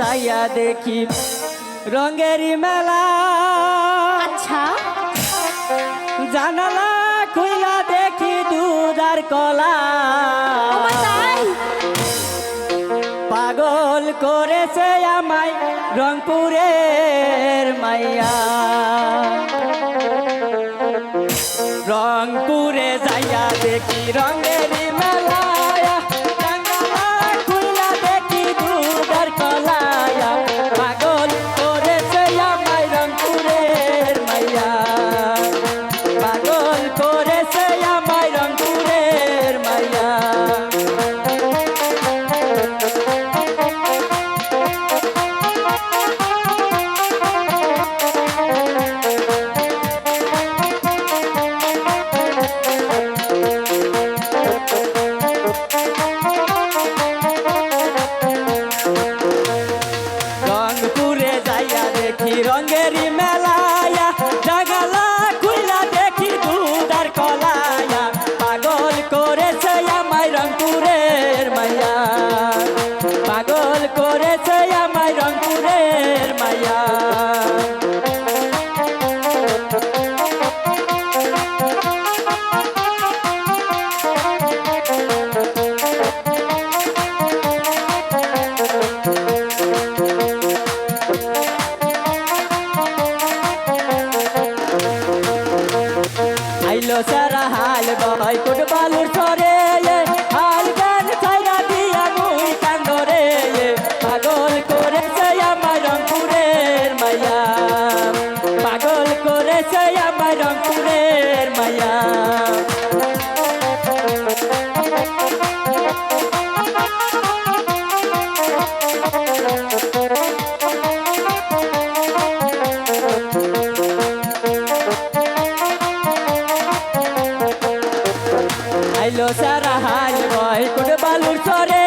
যাইয়া দেখি রঙেরই মেলা। আচ্ছা। জানালা খুইলা দেখি দুধ আর কলা পাগল করেছে আমায় রংপুরের মাইয়া। রংপুরে যাইয়া দেখি রঙের আইলো সারা হাল বয় ফুটবল সরে হাল গান ছাইরা দিয়া মুই কান্দরে পাগল করেছে আমার রংপুরের মাইয়া। পাগল করেছে আমার রংপুরের আইলো সারা হাল বয় কোন বালুর সরে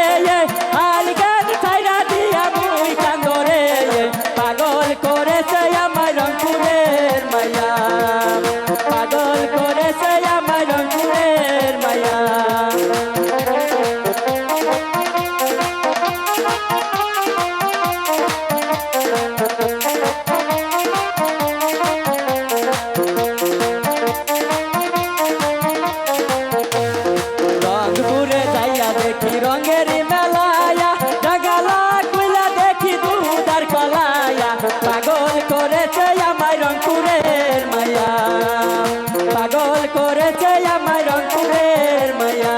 পাগল করেছে আমায় রংপুরের মায়া।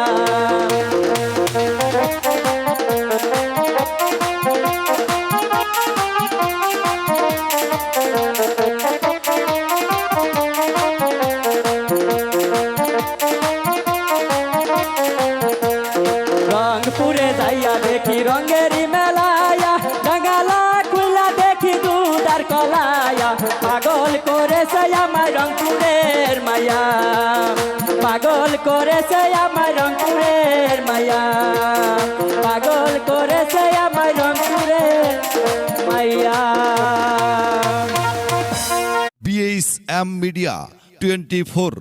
রংপুরে যাইয়া দেখি রঙেরই মেলায়া করেছে আমার রংপুরের মায়া। পাগল করেছে আমার রংপুরের মাইয়া BH M media twenty four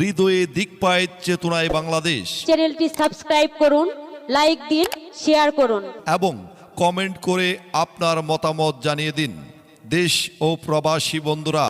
হৃদয়ে দিকপায় চেতনায় বাংলাদেশ। চ্যানেলটি সাবস্ক্রাইব করুন লাইক দিন শেয়ার করুন। এবং কমেন্ট করে আপনার মতামত জানিয়ে দিন। দেশ ও প্রবাসী বন্ধুরা।